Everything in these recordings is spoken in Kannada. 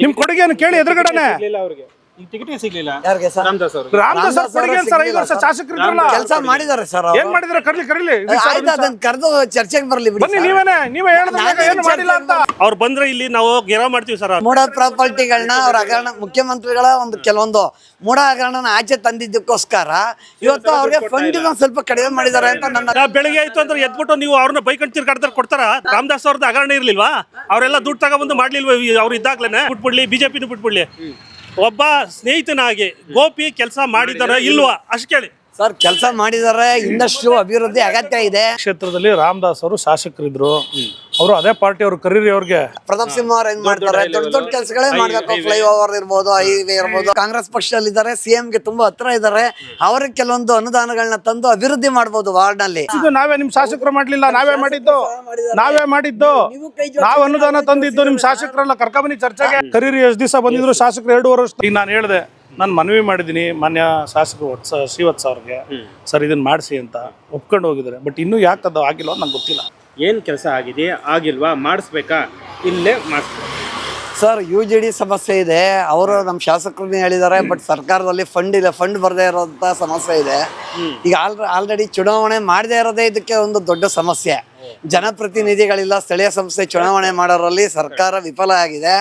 ನಿಮ್ ಕೊಡುಗೆಯನ್ನು ಕೇಳಿ ಎದುರುಗಡೆನೆ. ಅವ್ರಿಗೆ ಟಿಕೆಟ್ ಸಿಗ್ಲಿಲ್ಲ. ಯಾರಿಗೆ ಸರ್? ರಾಮದಾಸ್ ಅವ್ರಿಗೆ. ರಾಮದಾಸ್ ಸರ್ ಕೊಡುಗೆ ಸರ್ ಐದು ವರ್ಷ ಶಾಸಕರು ಇದ್ರಲ್ಲ. ಕೆಲಸ ಮಾಡಿದ್ದಾರೆ ಸರ್ ಏನ್ ಮಾಡಿದ್ರೆ ಕರ್ಲಿ ಕರೀಲಿ ಆಯ್ತು ಅದನ್ನ ಕರೆದು ಚರ್ಚೆಗೆ ಬರ್ಲಿ ಬಿಡಿ ಬನ್ನಿ ಸರ್. ನೀವೇನೆ ನೀವೇ ಹೇಳಿದ್ರೆ ಏನು ಮಾಡಿಲ್ಲ ಅಂತ. ಅವ್ರು ಬಂದ್ರೆ ಇಲ್ಲಿ ನಾವು ಗೆರ ಮಾಡ್ತೀವಿ ಸರ್. ಮೂಡ ಪ್ರಾಪರ್ಟಿಗಳನ್ನ ಅವ್ರ ಹಗರಣ ಮುಖ್ಯಮಂತ್ರಿಗಳ ಒಂದು ಕೆಲವೊಂದು ಮೂಡ ಹಗರಣನ ಆಚೆ ತಂದಿದ್ದಕ್ಕೋಸ್ಕರ ಇವತ್ತು ಅವ್ರಿಗೆ ಫಂಡ್ ಸ್ವಲ್ಪ ಕಡಿಮೆ ಮಾಡಿದಾರೆ ಅಂತ ನನ್ನ ಬೆಳಿಗ್ಗೆ ಆಯ್ತು ಅಂದ್ರೆ ಎದ್ಬಿಟ್ಟು ನೀವು ಅವ್ರನ್ನ ಬೈಕಂಡ್ ತಿರ್ಗಾಡ್ತಾರೆ ಕೊಡ್ತಾರ? ರಾಮದಾಸ್ ಅವ್ರದ್ದು ಹಗರಣ ಇರ್ಲಿಲ್ವಾ? ಅವರೆಲ್ಲ ದುಡ್ಡು ತಗೊಬಂದು ಮಾಡ್ಲಿಲ್ವಾ ಅವ್ರು ಇದ್ದಾಗ್ಲೇನೆ? ಬಿಟ್ಬಿಡ್ಲಿ ಬಿಜೆಪಿನೂ ಬಿಟ್ಬಿಡ್ಲಿ. ಒಬ್ಬ ಸ್ನೇಹಿತನಾಗಿ ಗೋಪಿ ಕೆಲಸ ಮಾಡಿದಾರ? ಇಲ್ವಾ? ಅಷ್ಟು ಕೇಳಿ. ಸರ್ ಕೆಲಸ ಮಾಡಿದ್ದಾರೆ ಇನ್ನಷ್ಟು ಅಭಿವೃದ್ಧಿ ಅಗತ್ಯ ಇದೆ. ಕ್ಷೇತ್ರದಲ್ಲಿ ರಾಮದಾಸ್ ಅವರು ಶಾಸಕರಿದ್ರು. ಅವರು ಅದೇ ಪಾರ್ಟಿ ಅವರು ಕರೀರಿ ಅವ್ರಿಗೆ. ಪ್ರತಾಪ್ ಸಿಂಹ ಅವ್ರು ಏನ್ ಮಾಡ್ತಾರೆ? ದೊಡ್ಡ ದೊಡ್ಡ ಕೆಲಸಗಳೇ ಮಾಡ್ಬೇಕು. ಫ್ಲೈ ಓವರ್ ಇರ್ಬೋದು ಹೈವೇ ಇರ್ಬೋದು. ಕಾಂಗ್ರೆಸ್ ಪಕ್ಷದಲ್ಲಿ ಇದ್ದಾರೆ ಸಿಎಂ ಗೆ ತುಂಬಾ ಹತ್ರ ಇದ್ದಾರೆ ಅವ್ರಿಗೆ ಕೆಲವೊಂದು ಅನುದಾನಗಳನ್ನ ತಂದು ಅಭಿವೃದ್ಧಿ ಮಾಡ್ಬೋದು ವಾರ್ಡ್ನಲ್ಲಿ ಇದು ನಾವೇ ನಿಮ್ ಶಾಸಕರು ಮಾಡ್ಲಿಲ್ಲ ನಾವೇ ಮಾಡಿದ್ದು. ನಾವೇ ಮಾಡಿದ್ದು. ನಾವ್ ಅನುದಾನ ತಂದಿದ್ದು ನಿಮ್ ಶಾಸಕರೆಲ್ಲ ಕರ್ಕಬನಿ ಚರ್ಚೆಗೆ. ಕರೀರಿ ಎಷ್ಟ್ ದಿವಸ ಬಂದಿದ್ರು ಶಾಸಕರು ಎರಡೂವರೆ ವರ್ಷ. ಈಗ ನಾನು ಹೇಳಿದೆ ನಾನು ಮನವಿ ಮಾಡಿದ್ದೀನಿ ಮಾನ್ಯ ಶಾಸಕರು ವತ್ಸ ಶ್ರೀವತ್ಸ ಅವ್ರಿಗೆ ಸರ್ ಇದನ್ನ ಮಾಡಿಸಿ ಅಂತ ಒಪ್ಕೊಂಡು ಹೋಗಿದ್ದಾರೆ. ಬಟ್ ಇನ್ನೂ ಯಾಕೆ ಅದು ಆಗಿಲ್ಲ ನಂಗೆ ಗೊತ್ತಿಲ್ಲ. ಏನು ಕೆಲಸ ಆಗಿದೆ? ಆಗಿಲ್ವಾ? ಮಾಡಿಸ್ಬೇಕಾ? ಇಲ್ಲೇ ಮಾಡಿಸ್ಬೇಕು. ಸರ್ ಯು ಜಿ ಡಿ ಸಮಸ್ಯೆ ಇದೆ. ಅವರು ನಮ್ಮ ಶಾಸಕರನ್ನ ಹೇಳಿದ್ದಾರೆ ಬಟ್ ಸರ್ಕಾರದಲ್ಲಿ ಫಂಡ್ ಇಲ್ಲ ಫಂಡ್ ಬರದೇ ಇರೋಂಥ ಸಮಸ್ಯೆ ಇದೆ. ಈಗ ಆಲ್ ಆಲ್ರೆಡಿ ಚುನಾವಣೆ ಮಾಡದೇ ಇರೋದೇ ಇದಕ್ಕೆ ಒಂದು ದೊಡ್ಡ ಸಮಸ್ಯೆ. ಜನಪ್ರತಿನಿಧಿಗಳಿಲ್ಲ ಸ್ಥಳೀಯ ಸಂಸ್ಥೆ ಚುನಾವಣೆ ಮಾಡೋರಲ್ಲಿ ಸರ್ಕಾರ ವಿಫಲ ಆಗಿದೆ.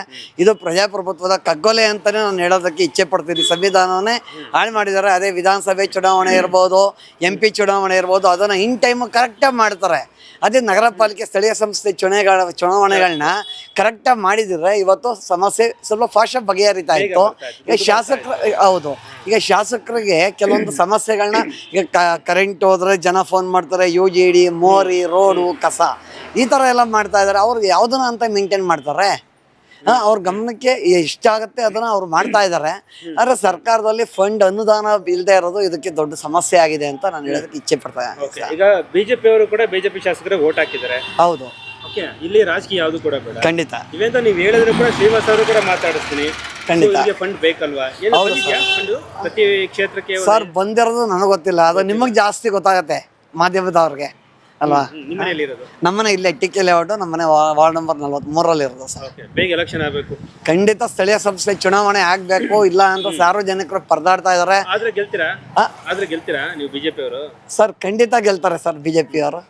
ಇದು ಪ್ರಜಾಪ್ರಭುತ್ವದ ಕಗ್ಗೊಲೆ ಅಂತಾನೆ ನಾನು ಹೇಳೋದಕ್ಕೆ ಇಚ್ಛೆ ಪಡ್ತೀನಿ. ಸಂವಿಧಾನವನ್ನೇ ಹಾಳು ಮಾಡಿದ್ದಾರೆ. ಅದೇ ವಿಧಾನಸಭೆ ಚುನಾವಣೆ ಇರ್ಬೋದು ಎಂ ಪಿ ಚುನಾವಣೆ ಇರ್ಬೋದು ಅದನ್ನು ಇನ್ ಟೈಮ್ ಕರೆಕ್ಟಾಗಿ ಮಾಡ್ತಾರೆ. ಅದೇ ನಗರ ಪಾಲಿಕೆ ಸ್ಥಳೀಯ ಸಂಸ್ಥೆ ಚುನಾವಣೆಗಳ ಚುನಾವಣೆಗಳನ್ನ ಕರೆಕ್ಟಾಗಿ ಮಾಡಿದ್ರೆ ಇವತ್ತು ಸಮಸ್ಯೆ ಸ್ವಲ್ಪ ಫಾಸ್ಟ್ ಬಗೆಹರಿತಾ ಇತ್ತು. ಈಗ ಶಾಸಕರು ಹೌದು. ಈಗ ಶಾಸಕರಿಗೆ ಕೆಲವೊಂದು ಸಮಸ್ಯೆಗಳನ್ನ ಈಗ ಕರೆಂಟ್ ಹೋದರೆ ಜನ ಫೋನ್ ಮಾಡ್ತಾರೆ. ಯು ಜಿ ಡಿ ಮೋರಿ ರೋಡು ಕಸ. ಈ ಥರ ಎಲ್ಲ ಮಾಡ್ತಾ ಇದ್ದಾರೆ ಅವ್ರಿಗೆ ಯಾವುದನ್ನ ಅಂತ ಮೇಂಟೈನ್ ಮಾಡ್ತಾರೆ. ಅವ್ರ ಗಮನಕ್ಕೆ ಎಷ್ಟಾಗುತ್ತೆ ಅದನ್ನ ಅವ್ರು ಮಾಡ್ತಾ ಇದ್ದಾರೆ ಆದರೆ ಸರ್ಕಾರದಲ್ಲಿ ಫಂಡ್ ಅನುದಾನ ಇಲ್ಲದೆ ಇರೋದು ಇದಕ್ಕೆ ದೊಡ್ಡ ಸಮಸ್ಯೆ ಆಗಿದೆ ಅಂತ ನಾನು ಹೇಳೋದಕ್ಕೆ ಇಚ್ಛೆ ಪಡ್ತಾ. ಈಗ ಬಿಜೆಪಿ ಅವರು ಕೂಡ ಬಿಜೆಪಿ ಶಾಸಕರಿಗೆ ವೋಟ್ ಹಾಕಿದ್ದಾರೆ. ಹೌದು. ಇಲ್ಲಿ ರಾಜಕೀಯ ಯಾವುದು ಕೂಡ ಬೇಡ. ಖಂಡಿತ. ಇವೆಂತ ನೀವು ಹೇಳಿದ್ರೆ ಕೂಡ ಶ್ರೀವಾಸ್ ಅವರು ಕೂಡ ಮಾತಾಡಿಸ್ತೀನಿ. ಖಂಡಿತ. ಫಂಡ್ ಬೇಕಲ್ವಾ? ಹೌದು ಪ್ರತಿ ಕ್ಷೇತ್ರಕ್ಕೆ ಸರ್ ಬಂದಿರೋದು ನನಗೆ ಗೊತ್ತಿಲ್ಲ. ಅದು ನಿಮಗೆ ಜಾಸ್ತಿ ಗೊತ್ತಾಗತ್ತೆ ಮಾಧ್ಯಮದವ್ರಿಗೆ. ಅಲ್ವಾ? ನಮ್ಮನೆ ಇಲ್ಲೇ ಟಿಕೆ ಲೇಔಟ್ ನಮ್ಮನೆ ವಾರ್ಡ್ ನಂಬರ್ ನಲ್ವತ್ಮೂರಲ್ಲಿ ಇರೋದು ಸರ್. ಬೇಗ ಎಲೆಕ್ಷನ್ ಆಗಬೇಕು. ಖಂಡಿತ ಸ್ಥಳೀಯ ಸಂಸ್ಥೆ ಚುನಾವಣೆ ಆಗ್ಬೇಕು ಇಲ್ಲ ಅಂತ ಸಾರ್ವಜನಿಕರು ಪರದಾಡ್ತಾ ಇದ್ದಾರೆ ಆದ್ರೆ ಗೆಲ್ತೀರಾ? ಆದ್ರೆ ಗೆಲ್ತೀರಾ ನೀವು ಬಿಜೆಪಿ ಅವರು? ಸರ್ ಖಂಡಿತ ಗೆಲ್ತಾರೆ ಸರ್ ಬಿಜೆಪಿ ಅವರು.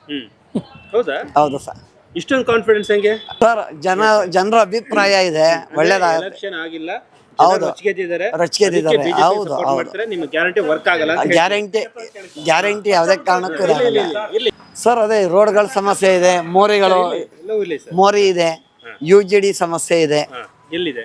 ಹೌದಾ? ಹೌದು ಸರ್. ಇಷ್ಟೊಂದು ಕಾನ್ಫಿಡೆನ್ಸ್ ಹೆಂಗೆ? ಸರ್ ಜನ ಜನರ ಅಭಿಪ್ರಾಯ ಇದೆ ಒಳ್ಳೇದಾಗ ಎಲೆಕ್ಷನ್ ಆಗಿಲ್ಲ ಹೌದು. ರಚಿಕೆದಿದ್ದಾರೆ. ಹೌದು, ಗ್ಯಾರಂಟಿ ವರ್ಕ್ ಆಗಲ್ಲ ಗ್ಯಾರಂಟಿ ಗ್ಯಾರಂಟಿ ಯಾವುದೇ ಕಾರಣಕ್ಕೂ ಸರ್ ಅದೇ ರೋಡ್ಗಳ ಸಮಸ್ಯೆ ಇದೆ ಮೋರಿಗಳು ಎಲ್ಲವೂ ಇಲ್ಲ ಸರ್. ಮೋರಿ ಇದೆ ಯು ಜಿ ಡಿ ಸಮಸ್ಯೆ ಇದೆ. ಹಾ ಎಲ್ಲಿದೆ?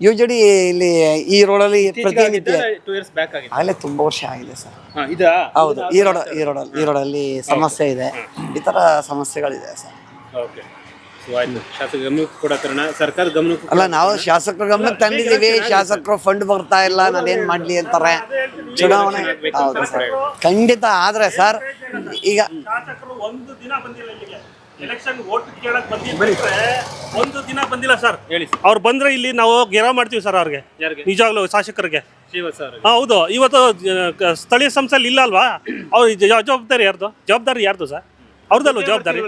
ಯು ಜಿ ಡಿ ಇಲ್ಲಿ ಈ ರೋಡಲ್ಲಿ ಪ್ರತಿನಿತ್ಯ ಟೂ ಇಯರ್ಸ್ ಬ್ಯಾಕ್ ಆಗಿದೆ ಆಗಲೇ ತುಂಬಾ ವರ್ಷ ಆಗಿದೆ ಸರ್ ಹಾ ಇದಾ? ಹೌದು ಈ ರೋಡ್ ಈ ರೋಡಲ್ಲಿ ಈ ರೋಡಲ್ಲಿ ಸಮಸ್ಯೆ ಇದೆ. ಈ ತರ ಸಮಸ್ಯೆಗಳಿದೆ ಸರ್ ಓಕೆ ಸೊ ಆಯ್ತು. ಶಾಸಕ ಗಮನಕ್ಕೂ ಕೂಡ ಸರ್ಕಾರ ಗಮನಕ್ಕೆ ಅಲ್ಲ ನಾವು ಶಾಸಕರ ಗಮನಕ್ಕೆ ತಂದಿದ್ದೀವಿ. ಶಾಸಕರು ಫಂಡ್ ಬರ್ತಾ ಇಲ್ಲ ನಾನೇನ್ ಮಾಡ್ಲಿ ಅಂತಾರೆ? ಚುನಾವಣೆ ಹೌದು ಸರ್. ಖಂಡಿತ ಆದ್ರೆ ಸರ್ ಈಗ ಶಾಸಕರು ಒಂದು ದಿನ ಬಂದಿಲ್ಲ ಇಲ್ಲಿಗೆ. ಎಲೆಕ್ಷನ್ ವೋಟ್ ಕೇಳಕ್ ಬಂದಿದ್ರೆ ಒಂದು ದಿನ ಬಂದಿಲ್ಲ ಸರ್. ಹೇಳಿ ಸರ್. ಅವ್ರು ಬಂದ್ರೆ ಇಲ್ಲಿ ನಾವು ಗೆರಾ ಮಾಡ್ತೀವಿ ಸರ್ ಅವ್ರಿಗೆ. ಯಾರಿಗೆ? ನಿಜವಾಗ್ಲೂ ಶಾಸಕರಿಗೆ. ಹಾ, ಹೌದು. ಇವತ್ತು ಆ, ಸ್ಥಳೀಯ ಸಂಸ್ಥೆಯಲ್ಲಿ ಇಲ್ಲ ಅಲ್ವಾ? ಅವ್ರ ಜವಾಬ್ದಾರಿ ಯಾರ್ದು? ಜವಾಬ್ದಾರಿ ಯಾರ್ದು ಸರ್? ಅವ್ರದಲ್ವ ಜವಾಬ್ದಾರಿ.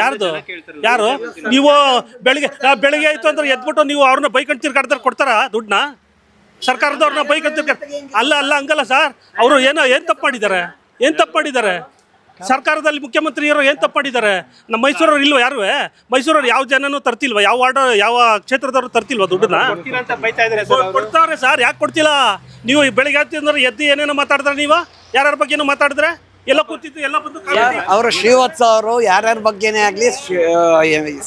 ಯಾರ್ದು? ಯಾರು? ನೀವು ಬೆಳಿಗ್ಗೆ ಬೆಳಿಗ್ಗೆ ಆಯ್ತು ಅಂದ್ರೆ ಎದ್ಬಿಟ್ಟು ನೀವು ಅವ್ರನ್ನ ಬೈಕ್ ಅಂತ ತಿರ್ಗಾಡ್ತಾರೆ ಕೊಡ್ತಾರ ದುಡ್ಡನ್ನ? ಸರ್ಕಾರದವ್ರನ್ನ ಬೈಕ್ ತಿರ್ಗಾಡ್ ಅಲ್ಲ ಅಲ್ಲ ಹಂಗಲ್ಲ ಸರ್. ಅವರು ಏನೋ ಏನ್ ತಪ್ಪು ಮಾಡಿದ್ದಾರೆ? ಏನ್ ತಪ್ಪು ಮಾಡಿದ್ದಾರೆ? ಸರ್ಕಾರದಲ್ಲಿ ಮುಖ್ಯಮಂತ್ರಿ ಇರೋ ಏನ್ ತಪ್ಪು ಮಾಡಿದ್ದಾರೆ? ನಮ್ಮ ಮೈಸೂರವ್ರು ಇಲ್ವ ಯಾರು? ಮೈಸೂರವ್ರು ಯಾವ ಜನನೂ ತರ್ತಿಲ್ವ? ಯಾವ ವಾರ್ಡ್ ಯಾವ ಕ್ಷೇತ್ರದವ್ರು ತರ್ತಿಲ್ವ ದುಡ್ಡನ್ನ? ಕೊಡ್ತೀರಾ ಅಂತ ಸರ್ ಯಾಕೆ ಕೊಡ್ತಿಲ್ಲ? ನೀವು ಬೆಳಿಗ್ಗೆ ಆಗ್ತಿದ್ರೆ ಅಂದ್ರೆ ಎದ್ದು ಏನೇನೋ ಮಾತಾಡಿದ್ರೆ ನೀವು? ಯಾರ್ಯಾರ ಬಗ್ಗೆನೂ ಮಾತಾಡಿದ್ರೆ? ಎಲ್ಲ ಕೂತಿದ್ದು ಎಲ್ಲ ಬಂದು ಅವರು ಶ್ರೀವತ್ಸ ಅವರು ಯಾರ್ಯಾರ ಬಗ್ಗೆನೇ ಆಗಲಿ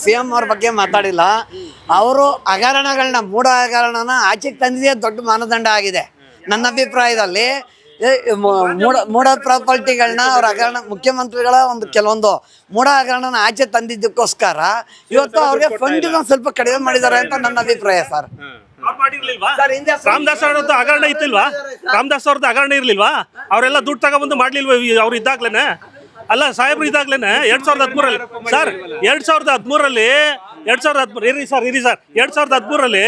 ಸಿ ಎಂ ಅವ್ರ ಬಗ್ಗೆ ಮಾತಾಡಿಲ್ಲ. ಅವರು ಹಗರಣಗಳನ್ನ ಮೂಢ ಹಗರಣನ ಆಚೆಗೆ ತಂದಿದೆ ದೊಡ್ಡ ಮಾನದಂಡ ಆಗಿದೆ. ನನ್ನ ಅಭಿಪ್ರಾಯದಲ್ಲಿ ಏ, ಮೂಡ ಮೂಢ ಮೂಢ ಪ್ರಾಪರ್ಟಿಗಳನ್ನ ಅವ್ರ ಹಗರಣ ಮುಖ್ಯಮಂತ್ರಿಗಳ ಒಂದು ಕೆಲವೊಂದು ಮೂಢ ಹಗರಣನ ಆಚೆ ತಂದಿದ್ದಕ್ಕೋಸ್ಕರ ಇವತ್ತು ಅವ್ರಿಗೆ ಫಂಡ್ ಸ್ವಲ್ಪ ಕಡಿಮೆ ಮಾಡಿದ್ದಾರೆ ಅಂತ ನನ್ನ ಅಭಿಪ್ರಾಯ ಸರ್. ರಾಮದಾಸ್ ಅವ್ರದ್ದು ಹಗರಣ ಇತ್ತಿಲ್ವಾ? ರಾಮದಾಸ್ ಅವ್ರದ್ದು ಹಗರಣ ಇರ್ಲಿಲ್ವಾ? ಅವರೆಲ್ಲ ದುಡ್ಡು ತಗೊಬಂದು ಮಾಡ್ಲಿಲ್ವ ಅವ್ರು ಇದ್ದಾಗ್ಲೇನೆ? ಅಲ್ಲ ಸಾಹೇಬ್ರು ಇದಾಗ್ಲೇನೆ ಎರಡ್ ಸಾವಿರದ ಹದಿಮೂರಲ್ಲಿ. ಸರ್ ಎರಡ್ ಸಾವಿರದ ಹದಿಮೂರಲ್ಲಿ ಎರಡ್ ಸಾವಿರದ ಹದಿಮೂರು ಇರಿ ಸರ್ ಇರಿ ಸರ್. ಎರಡ್ ಸಾವಿರದ ಹದಿಮೂರಲ್ಲಿ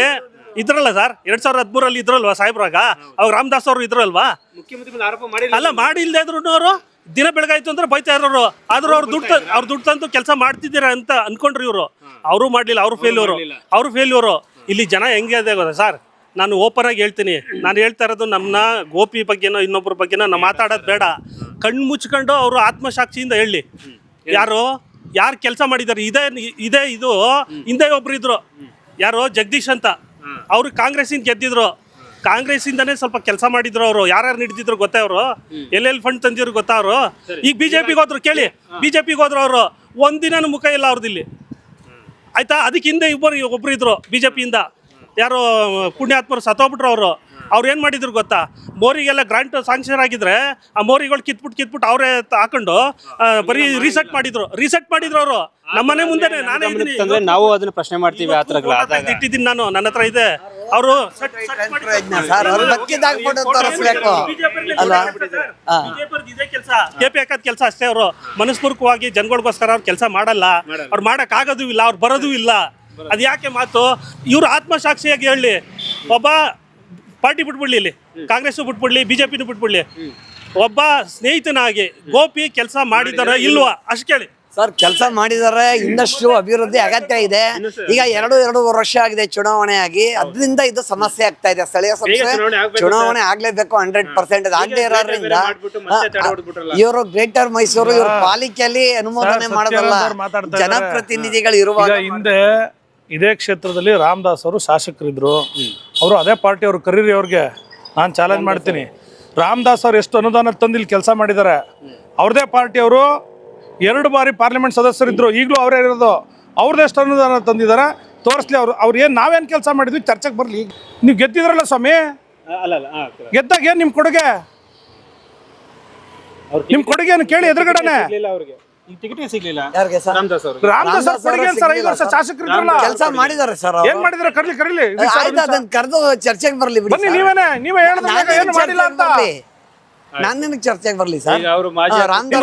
ಇದ್ರಲ್ಲ ಸರ್? ಎರಡ್ ಸಾವಿರದ ಹದಿಮೂರಲ್ಲಿ ಇದ್ರಲ್ವಾ ಸಾಹೇಬ್ರಾಗ ಅವಾಗ ರಾಮದಾಸ್ ಅವರು ಇದ್ರಲ್ವಾ? ಮುಖ್ಯಮಂತ್ರಿ ಮೇಲೆ ಆರೋಪ ಮಾಡಿಲ್ಲ. ಅಲ್ಲ ಮಾಡಿಲ್ದೇ ಇದ್ರು ಅವರು? ದಿನ ಬೆಳಗಾಯ್ತು ಅಂದ್ರೆ ಬೈತಾ ಇರೋರು. ಆದ್ರೂ ಅವ್ರು ದುಡ್ಡು ಅವ್ರು ದುಡ್ಡು ತಂದು ಕೆಲಸ ಮಾಡ್ತಿದ್ದೀರಾ ಅಂತ ಅನ್ಕೊಂಡ್ರಿ ಇವರು. ಅವರು ಮಾಡ್ಲಿಲ್ಲ ಅವರು ಫೇಲ್ಯೂರು ಅವರು ಫೇಲ್ಯೂರು ಇಲ್ಲಿ ಜನ ಹೆಂಗೆ ಅದೇ ಗೊತ್ತಾ? ಸರ್, ನಾನು ಓಪನ್ ಆಗಿ ಹೇಳ್ತೀನಿ. ನಾನು ಹೇಳ್ತಾ ಇರೋದು ನಮ್ಮನ್ನ ಗೋಪಿ ಬಗ್ಗೆನೋ ಇನ್ನೊಬ್ಬರ ಬಗ್ಗೆನೋ ನಾವು ಮಾತಾಡೋದು ಬೇಡ. ಕಣ್ಣು ಮುಚ್ಕೊಂಡು ಅವರು ಆತ್ಮಸಾಕ್ಷಿಯಿಂದ ಹೇಳಿ. ಯಾರು? ಯಾರು ಕೆಲಸ ಮಾಡಿದ್ದಾರೆ ಇದೇ ಇದೇ ಇದು. ಹಿಂದೆ ಒಬ್ರು ಇದ್ರು. ಯಾರು? ಜಗದೀಶ್ ಅಂತ. ಅವರು ಕಾಂಗ್ರೆಸ್ಸಿಂದ ಗೆದ್ದಿದ್ರು. ಕಾಂಗ್ರೆಸ್ಸಿಂದನೇ ಸ್ವಲ್ಪ ಕೆಲಸ ಮಾಡಿದ್ರು ಅವರು. ಯಾರ್ಯಾರು ನಿಡಿದ್ರು ಗೊತ್ತಾ ಅವರು? ಎಲ್ಲೆಲ್ಲಿ ಫಂಡ್ ತಂದಿದ್ರು ಗೊತ್ತಾ ಅವರು? ಈಗ ಬಿಜೆಪಿಗೆ ಹೋದ್ರು, ಕೇಳಿ. ಬಿಜೆಪಿಗೆ ಹೋದ್ರು ಅವರು. ಒಂದಿನ ಮುಖ ಇಲ್ಲ ಅವ್ರದ್ದು ಇಲ್ಲಿ ಆಯ್ತಾ? ಅದಕ್ಕೆ ಹಿಂದೆ ಇಬ್ಬರು ಒಬ್ರು ಇದ್ರು ಬಿಜೆಪಿಯಿಂದ. ಯಾರು ಪುಣ್ಯಾತ್ಮರು ಸತ್ತೋಗ್ಬಿಟ್ರು ಅವರು. ಅವ್ರು ಏನು ಮಾಡಿದ್ರು ಗೊತ್ತಾ? ಮೋರಿಗೆಲ್ಲ ಗ್ರಾಂಟ್ ಸಾಂಕ್ಷನ್ ಆಗಿದ್ರೆ ಆ ಮೋರಿಗಳು ಕಿತ್ಬಿಟ್ಟು ಕಿತ್ಬಿಟ್ಟು ಅವರೇ ಹಾಕೊಂಡು ಬರೀ ರೀಸೆಟ್ ಮಾಡಿದ್ರು. ರೀಸೆಟ್ ಮಾಡಿದ್ರು ಅವರು. ನಮ್ಮನೆ ಮುಂದೆ ನಾನೇ ನಾವು ಅದನ್ನ ಪ್ರಶ್ನೆ ಮಾಡ್ತೀವಿ ಇಟ್ಟಿದ್ದೀನಿ ನಾನು. ನನ್ನ ಹತ್ರ ಇದೆ. ಅವರು ಸರ್ ಅವ್ರು ಬಕ್ಕಿದಾಗ ಫೋಟೋ ತೋರಿಸ್ಬೇಕು ಅಲ್ವಾ? ಹಾ. ಇದೇ ಕೆಲಸ. ಕೆಪಿ ಹಾಕೋದ್ ಕೆಲಸ ಅಷ್ಟೇ ಅವರು. ಮನಸ್ಪೂರ್ವಕವಾಗಿ ಜನಗಳಿಗೋಸ್ಕರ ಅವ್ರು ಕೆಲಸ ಮಾಡಲ್ಲ. ಅವ್ರು ಮಾಡಕ್ ಆಗೋದು ಇಲ್ಲ ಅವ್ರು ಬರೋದು ಇಲ್ಲ. ಅದ್ ಯಾಕೆ ಮಾತು? ಇವ್ರು ಆತ್ಮಸಾಕ್ಷಿಯಾಗಿ ಹೇಳಿ ಒಬ್ಬ ಪಾರ್ಟಿ ಬಿಟ್ಬಿಡ್ಲಿ ಇಲ್ಲಿ. ಕಾಂಗ್ರೆಸ್ ಬಿಟ್ಬಿಡ್ಲಿ ಬಿಜೆಪಿನೂ ಬಿಟ್ಬಿಡ್ಲಿ. ಒಬ್ಬ ಸ್ನೇಹಿತನಾಗಿ ಗೋಪಿ ಕೆಲಸ ಮಾಡಿದಾರ ಇಲ್ವಾ? ಅಷ್ಟು ಕೇಳಿ. ಸರ್ ಕೆಲಸ ಮಾಡಿದರೆ ಇನ್ನಷ್ಟು ಅಭಿವೃದ್ಧಿ ಅಗತ್ಯ ಇದೆ. ಈಗ ಎರಡು ಎರಡು ವರ್ಷ ಆಗಿದೆ ಚುನಾವಣೆ ಆಗಿ ಅದರಿಂದ ಇದು ಸಮಸ್ಯೆ ಆಗ್ತಾ ಇದೆ. ಸ್ಥಳೀಯ ಸಂಸ್ಥೆ ಚುನಾವಣೆ ಆಗ್ಲೇಬೇಕು ಹಂಡ್ರೆಡ್ ಪರ್ಸೆಂಟ್ ಆಗದೆ ಇರೋದ್ರಿಂದ. ಇವರು ಗ್ರೇಟರ್ ಮೈಸೂರು ಇವರು ಪಾಲಿಕೆಯಲ್ಲಿ ಅನುಮೋದನೆ ಮಾಡೋದಲ್ಲ ಜನಪ್ರತಿನಿಧಿಗಳು ಇರುವಾಗ ಈಗ ಹಿಂದೆ ಇದೇ ಕ್ಷೇತ್ರದಲ್ಲಿ ರಾಮದಾಸ್ ಅವರು ಶಾಸಕರಿದ್ರು. ಅವರು ಅದೇ ಪಾರ್ಟಿ ಅವರು ಕರೀರಿ ಅವ್ರಿಗೆ. ನಾನು ಚಾಲೆಂಜ್ ಮಾಡ್ತೀನಿ. ರಾಮದಾಸ್ ಅವ್ರು ಎಷ್ಟು ಅನುದಾನ ತಂದು ಇಲ್ಲಿ ಕೆಲಸ ಮಾಡಿದ್ದಾರೆ ಅವ್ರದೇ ಪಾರ್ಟಿ ಅವರು ಎರಡು ಬಾರಿ ಪಾರ್ಲಿಮೆಂಟ್ ಸದಸ್ಯರಿದ್ರು. ಈಗಲೂ ಅವರೇ ಇರೋದು. ಅವ್ರದ್ದು ಎಷ್ಟು ಅನುದಾನ ತಂದಿದ್ದಾರೆ ತೋರಿಸ್ಲಿ ಅವ್ರು ಅವ್ರು ಏನು ನಾವೇನು ಕೆಲಸ ಮಾಡಿದ್ವಿ ಚರ್ಚೆಗೆ ಬರಲಿ. ನೀವು ಗೆದ್ದಿದ್ರಲ್ಲ ಸ್ವಾಮಿ? ಅಲ್ಲ ಅಲ್ಲ ಗೆದ್ದಾಗ ಏನು ನಿಮ್ಮ ಕೊಡುಗೆ? ನಿಮ್ ನಿಮ್ಮ ಕೊಡುಗೆ ಏನು ಕೇಳಿ ಎದುರುಗಡೆನೆ. ಸಿಗ್ಲಿಲ್ಲ ಅವ್ರಿಗೆ. ಈಗ ಟಿಕೆಟ್ ಸಿಗ್ಲಿಲ್ಲ. ಯಾರಿಗೆ ಸರ್? ರಾಮದಾಸ್ ಕೊಡುಗೆ ಐದು ವರ್ಷ ಶಾಸಕರಿದ್ರಲ್ಲ ಕೆಲಸ ಮಾಡಿದಾರೆ ಸರ್ ಏನ್ ಮಾಡಿದ್ರೆ? ಕರೀಲಿ ಕರೀಲಿ. ಆಯ್ತು ಅದನ್ನ ಕರೆದು ಚರ್ಚೆಗೆ ಬರಲಿ ಬನ್ನಿ. ನೀವೇನೆ ನೀವೇ ಹೇಳಿದ್ರೆ ಏನು ಮಾಡಿಲ್ಲ ಅಂತ. ನಾನು ನಿನಗೆ ಚರ್ಚೆಗೆ ಬರಲಿ ಸರ್. ಅವರು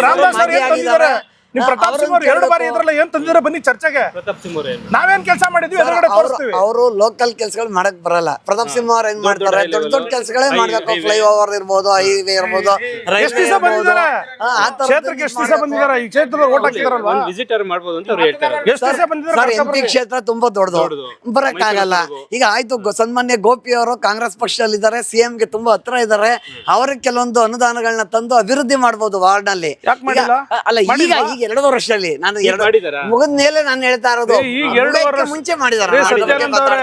ರಾಮದಾಸ್ ಅವರು ಏನ್ ತಂದಿದ್ದಾರೆ. ನಿಮ್ ಪ್ರತಾಪ್ ಸಿಂಗ್ ಅವ್ರು ಎರಡು ಬಾರಿ. ಇದ್ರಲ್ಲ ಏನ್ ತಂದಿದ್ದಾರೆ ಬನ್ನಿ ಚರ್ಚೆಗೆ? ಪ್ರತಾಪ್ ಸಿಂಹ ಅವ್ರು ಏನು? ನಾವೇನ್ ಕೆಲಸ ಮಾಡಿದ್ವಿ ಎದುರುಗಡೆ ತೋರಿಸ್ತೀವಿ. ಅವರು ಲೋಕಲ್ ಕೆಲಸಗಳು ಮಾಡಕ್ ಬರಲ್ಲ. ಪ್ರತಾಪ್ ಸಿಂಹ ಅವ್ರು ಏನ್ ಮಾಡ್ತಾರೆ? ದೊಡ್ಡ ದೊಡ್ಡ ಕೆಲಸಗಳೇ ಮಾಡ್ಬೇಕು. ಫ್ಲೈ ಓವರ್ ಇರ್ಬೋದು ಹೈವೇ ಇರ್ಬೋದು ಎಷ್ಟು ರೈಲ್ವೆ ದಿವಸ ಇರ್ಬೋದು. ಬಂದಿದ್ದಾರೆ? ಹಾ, ಆ ಥರದ್ದು ಕ್ಷೇತ್ರಕ್ಕೆ ಎಷ್ಟು ದಿವಸ ಬಂದಿದ್ದಾರೆ? ಈ ಕ್ಷೇತ್ರದ ಓಟ್ ಹಾಕಿದಾರಲ್ವಾ? ಒಂದು ವಿಸಿಟರ್ ಮಾಡ್ಬೋದು ಅಂತ ಅವ್ರು ಹೇಳ್ತಾರೆ. ಎಷ್ಟು ದಿವಸ ಸರ್ ಬಂದಿದ್ದಾರೆ ಎಂ ಪಿ ಕ್ಷೇತ್ರ ತುಂಬಾ ದೊಡ್ಡದು. ದೊಡ್ಡದು. ಬರಕ್ ಆಗಲ್ಲ ಈಗ ಆಯ್ತು ಗೊ- ಸನ್ಮಾನ್ಯ ಗೋಪಿ ಅವರು ಕಾಂಗ್ರೆಸ್ ಪಕ್ಷದಲ್ಲಿ ಇದ್ದಾರೆ ಸಿಎಂ ಗೆ ತುಂಬಾ ಹತ್ರ ಇದ್ದಾರೆ. ಅವ್ರಿಗೆ ಕೆಲವೊಂದು ಅನುದಾನಗಳನ್ನ ತಂದು ಅಭಿವೃದ್ಧಿ ಮಾಡಬಹುದು ವಾರ್ಡ್ನಲ್ಲಿ ಯಾಕ್ ಮಾಡಿಲ್ಲ? ಅಲ್ಲ ಈಗ ಮಾಡಿಲ್ವಾ? ಈಗ ಎರಡು ವರ್ಷದಲ್ಲಿ ನಾನು ಎರಡು ಮಾಡಿದಾರಾ? ಮುಗಿದ ಮೇಲೆ ನಾನು ಹೇಳ್ತಾ ಇರೋದು. ಏ, ಈಗ ಎರಡು ಮುಗಿಯಕ್ಕೆ ವರ್ಷ ಮುಂಚೆ ಮಾಡಿದಾರೆ. ಏ, ಸತ್ಯಾನಂದ ಅವ್ರೆ,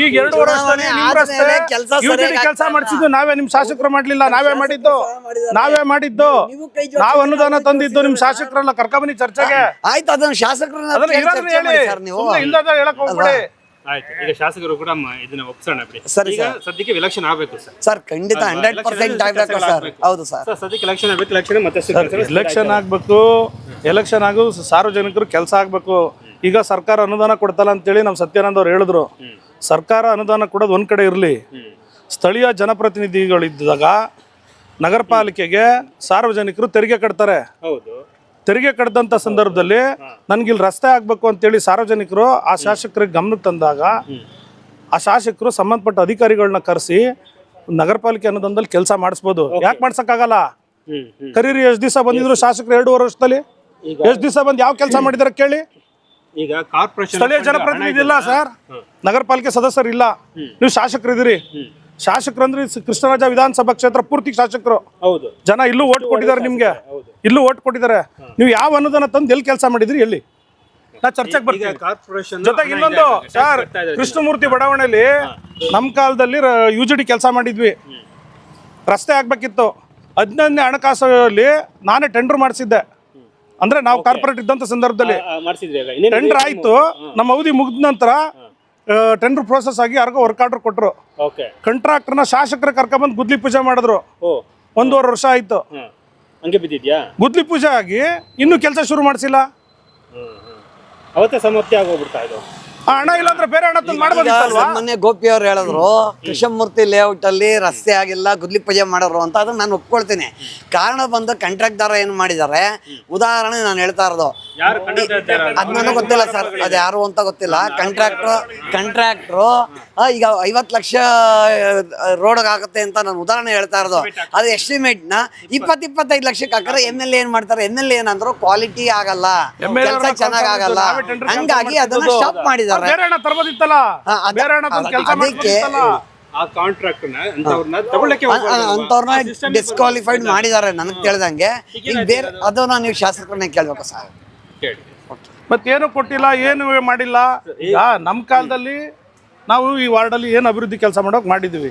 ಈಗ ಎರಡು ಚುನಾವಣೆ ಆದ್ಮೇಲೆ ಕೆಲ್ಸ ಕೆಲಸ ಮಾಡಿಸಿದ್ದು ನಾವೇ ನಿಮ್ ಶಾಸಕರು ಮಾಡ್ಲಿಲ್ಲ ನಾವೇ ಮಾಡಿದ್ದು. ನಾವೇ ಮಾಡಿದ್ದು. ನಾವು ಕೈ ಜೋಡಿಸಿ ನಾವ್ ಅನುದಾನ ತಂದಿದ್ದು ನಿಮ್ ಶಾಸಕರಲ್ಲ ಕರ್ಕೊಂಬನ್ನಿ ಚರ್ಚೆಗೆ. ಆಯ್ತು ಅದನ್ನ ಶಾಸಕರನ್ನ ಅದನ್ನ ಕೇಳಿ ಇರೋದನ್ನ ಚರ್ಚೆ ಹೇಳಿ. ಮಾಡಿ ಸರ್ ನೀವು. ಸುಮ್ನೆ ಇಲ್ದಾಗ ಹೇಳಕ್ ಹೋಗ್ಬೇಡಿ. ಆಯ್ತು. ಈಗ ಶಾಸಕರು ಕೂಡ ಮ- ಇದನ್ನ ಒಪ್ಸೋಣ ಬಿಡಿ. ಸರಿ, ಈಗ ಸದ್ಯಕ್ಕೆ ಎಲೆಕ್ಷನ್ ಆಗ್ಬೇಕು ಸರ್. ಸರ್ ಖಂಡಿತ ಹಂಡ್ರೆಡ್ ಪರ್ಸೆಂಟ್ ಆಗ್ಬೇಕು ಸರ್. ಹೌದು ಸರ್. ಸರ್ ಸದ್ಯಕ್ಕೆ ಎಲೆಕ್ಷನ್ ಆಗ್ಬೇಕು ಎಲೆಕ್ಷನ್ ಮತ್ತೆ ಎಲೆಕ್ಷನ್ ಆಗ್ಬೇಕು. ಎಲೆಕ್ಷನ್ ಆಗು ಸಾರ್ವಜನಿಕರು ಕೆಲಸ ಆಗ್ಬೇಕು. ಈಗ ಸರ್ಕಾರ ಅನುದಾನ ಕೊಡ್ತಲ್ಲ ಅಂತೇಳಿ ನಮ್ಮ ಸತ್ಯಾನಂದ ಅವ್ರು ಹೇಳಿದ್ರು. ಸರ್ಕಾರ ಅನುದಾನ ಕೊಡೋದು ಒಂದ್ ಕಡೆ ಇರಲಿ. ಸ್ಥಳೀಯ ಜನಪ್ರತಿನಿಧಿಗಳಿದ್ದಾಗ ನಗರ ಪಾಲಿಕೆಗೆ ಸಾರ್ವಜನಿಕರು ತೆರಿಗೆ ಕಟ್ತಾರೆ. ಹೌದು. ತೆರಿಗೆ ಕಟ್ಟದಂತ ಸಂದರ್ಭದಲ್ಲಿ ನನಗಿಲ್ಲಿ ರಸ್ತೆ ಆಗ್ಬೇಕು ಅಂತೇಳಿ ಸಾರ್ವಜನಿಕರು ಆ ಶಾಸಕರಿಗೆ ಗಮನಕ್ಕೆ ತಂದಾಗ ಆ ಶಾಸಕರು ಸಂಬಂಧಪಟ್ಟ ಅಧಿಕಾರಿಗಳನ್ನ ಕರೆಸಿ ನಗರ ಪಾಲಿಕೆ ಅನುದಾನದಲ್ಲಿ ಕೆಲಸ ಮಾಡಿಸ್ಬೋದು. ಯಾಕೆ ಮಾಡ್ಸಕ್ಕಾಗಲ್ಲ? ಕರೀರಿ ಎಷ್ಟು ದಿವಸ ಬಂದಿದ್ರು ಶಾಸಕರು ಎರಡೂವರೆ ವರ್ಷದಲ್ಲಿ. ಎಷ್ಟು ದಿವಸ ಬಂದು ಯಾವ ಕೆಲಸ ಮಾಡಿದಾರೆ ಕೇಳಿ. ಈಗ ಕಾರ್ಪೊರೇಷನ್ ಸ್ಥಳೀಯ ಜನಪ್ರತಿನಿಧಿ ಇಲ್ಲ ಸರ್. ನಗರ ಪಾಲಿಕೆ ಸದಸ್ಯರು ಇಲ್ಲ ನೀವು ಶಾಸಕರಿದ್ದೀರಿ. ಶಾಸಕರು ಅಂದ್ರೆ ಕೃಷ್ಣರಾಜ ವಿಧಾನಸಭಾ ಕ್ಷೇತ್ರ ಪೂರ್ತಿ ಶಾಸಕರು. ಹೌದು. ಜನ ಇಲ್ಲೂ ಓಟ್ ಕೊಟ್ಟಿದ್ದಾರೆ ನಿಮ್ಗೆ. ಇಲ್ಲೂ ಓಟ್ ಕೊಟ್ಟಿದ್ದಾರೆ. ನೀವು ಯಾವ ಅನುದಾನ ತಂದು ಎಲ್ಲಿ ಕೆಲಸ ಮಾಡಿದ್ರಿ ಎಲ್ಲಿ ನಾ ಚರ್ಚೆಗೆ ಬರ್ತೀನಿ. ಕಾರ್ಪೊರೇಷನ್ ಜೊತೆಗೆ ಇನ್ನೊಂದು ಸರ್ ಕೃಷ್ಣಮೂರ್ತಿ ಬಡಾವಣೆಯಲ್ಲಿ ನಮ್ಮ ಕಾಲದಲ್ಲಿ ಯು ಜಿ ಡಿ ಕೆಲಸ ಮಾಡಿದ್ವಿ. ರಸ್ತೆ ಆಗ್ಬೇಕಿತ್ತು. ಹದಿನೈದನೇ ಹಣಕಾಸಲ್ಲಿ ನಾನೇ ಟೆಂಡರ್ ಮಾಡಿಸಿದ್ದೆ. ಅಂದ್ರೆ ನಾವು ಕಾರ್ಪೊರೇಟ್ ಇದ್ದಂಥ ಸಂದರ್ಭದಲ್ಲಿ. ಟೆಂಡರ್ ಆಯ್ತು. ನಮ್ಮ ಅವಧಿ ಮುಗಿದ ನಂತರ ಟೆಂಡರ್ ಪ್ರೋಸೆಸ್ ಆಗಿ ಯಾರಿಗೋ ವರ್ಕ್ ಆರ್ಡರ್ ಕೊಟ್ಟರು ಓಕೆ ಕಂಟ್ರಾಕ್ಟರ್ನ ಶಾಸಕರ ಕರ್ಕೊಂಡ್ಬಂದು ಗುದ್ಲಿ ಪೂಜೆ ಮಾಡಿದ್ರು. ಒಂದೂವರೆ ವರ್ಷ ಆಯ್ತು. ಹಂಗೆ ಬಿದ್ದಿದ್ಯಾ? ಗುದ್ಲಿ ಪೂಜೆ ಆಗಿ ಇನ್ನೂ ಕೆಲಸ ಶುರು ಮಾಡಿಸಿಲ್ಲ. ಅವತ್ತೇ ಸಮಾಪ್ತಿ ಆಗೋಗ್ಬಿಡ್ತಾ ಇದು. ಹಣ ಇಲ್ಲಾಂದ್ರೆ ಬೇರೆ ಹಣ ತಂದು ಮಾಡ್ಬೋದಿತ್ತಲ್ವಾ? ಮೊನ್ನೆ ಗೋಪಿ ಅವ್ರು ಹೇಳಿದ್ರು ಕೃಷ್ಣಮೂರ್ತಿ ಲೇಔಟ್ ಅಲ್ಲಿ ರಸ್ತೆ ಆಗಿಲ್ಲ ಗುದ್ಲಿ ಪೂಜೆ ಮಾಡೋರು ಅಂತ ಅದನ್ನ ನಾನು ಒಪ್ಕೊಳ್ತೀನಿ. ಕಾರಣ ಬಂದು ಕಾಂಟ್ರಾಕ್ಟ್ದಾರ ಏನ್ ಮಾಡಿದ್ದಾರೆ ಉದಾಹರಣೆ ನಾನು ಹೇಳ್ತಾ ಇರೋದು. ಅದ್ ನನಗೆ ಗೊತ್ತಿಲ್ಲ ಸರ್ ಅದು ಯಾರು ಅಂತ ಗೊತ್ತಿಲ್ಲ. ಕಾಂಟ್ರಾಕ್ಟ್ರು ಕಾಂಟ್ರಾಕ್ಟ್ರು ಈಗ ಐವತ್ತು ಲಕ್ಷ ರೋಡ್ ಆಗುತ್ತೆ ಅಂತ ನಾನು ಉದಾಹರಣೆ ಹೇಳ್ತಾ ಇರೋದು. ಅದು ಎಸ್ಟಿಮೇಟ್ನ ಇಪ್ಪತ್ ಇಪ್ಪತ್ತೈದು ಲಕ್ಷಕ್ಕೆ ಹಾಕಿದ್ರೆ ಎಂ ಎಲ್ ಏನ್ ಮಾಡ್ತಾರೆ? ಎಂ ಎಲ್ ಏನಂದ್ರು ಕ್ವಾಲಿಟಿ ಆಗಲ್ಲ. ಕೆಲಸ ಅವ್ರನ್ನ ಚೆನ್ನಾಗ್ ಆಗಲ್ಲ. ನಾವೇ ಹಂಗಾಗಿ ಅದನ್ನ. ಸ್ಟಾಪ್ ಮಾಡಿದ್ದಾರೆ. ಮಾಡಿದ್ದಾರೆ. ಬೇರೆ ಹಣ ತರ್ಬೋದಿತ್ತಲ್ಲ? ಹಾ, ಅದ- ಬೇರೆ ಹಣ ತಂದು ಕೆಲಸ ಮಾಡ್ಬೋದಿತ್ತಲ್ಲ? ಆ ಕಾಂಟ್ರಾಕ್ಟ್ ಅಂತವ್ರನ್ನ ಡಿಸ್ಕ್ವಾಲಿಫೈಡ್ ಮಾಡಿದ್ದಾರೆ ನನಗೆ ತಿಳಿದಂಗೆ. ಈಗ ಬೇರೆ ಅದನ್ನ ನೀವು ಶಾಸಕರನ್ನ ಕೇಳ್ಬೇಕು ಸರ್. ಕೇಳಿ. ಮತ್ತೇನು ಕೊಟ್ಟಿಲ್ಲ ಏನು ಮಾಡಿಲ್ಲ? ನಮ್ ನಮ್ಮ ಕಾಲದಲ್ಲಿ ನಾವು ಈ ವಾರ್ಡಲ್ಲಿ ಏನು ಅಭಿವೃದ್ಧಿ ಕೆಲಸ ಮಾಡೋಕೆ ಮಾಡಿದ್ದೀವಿ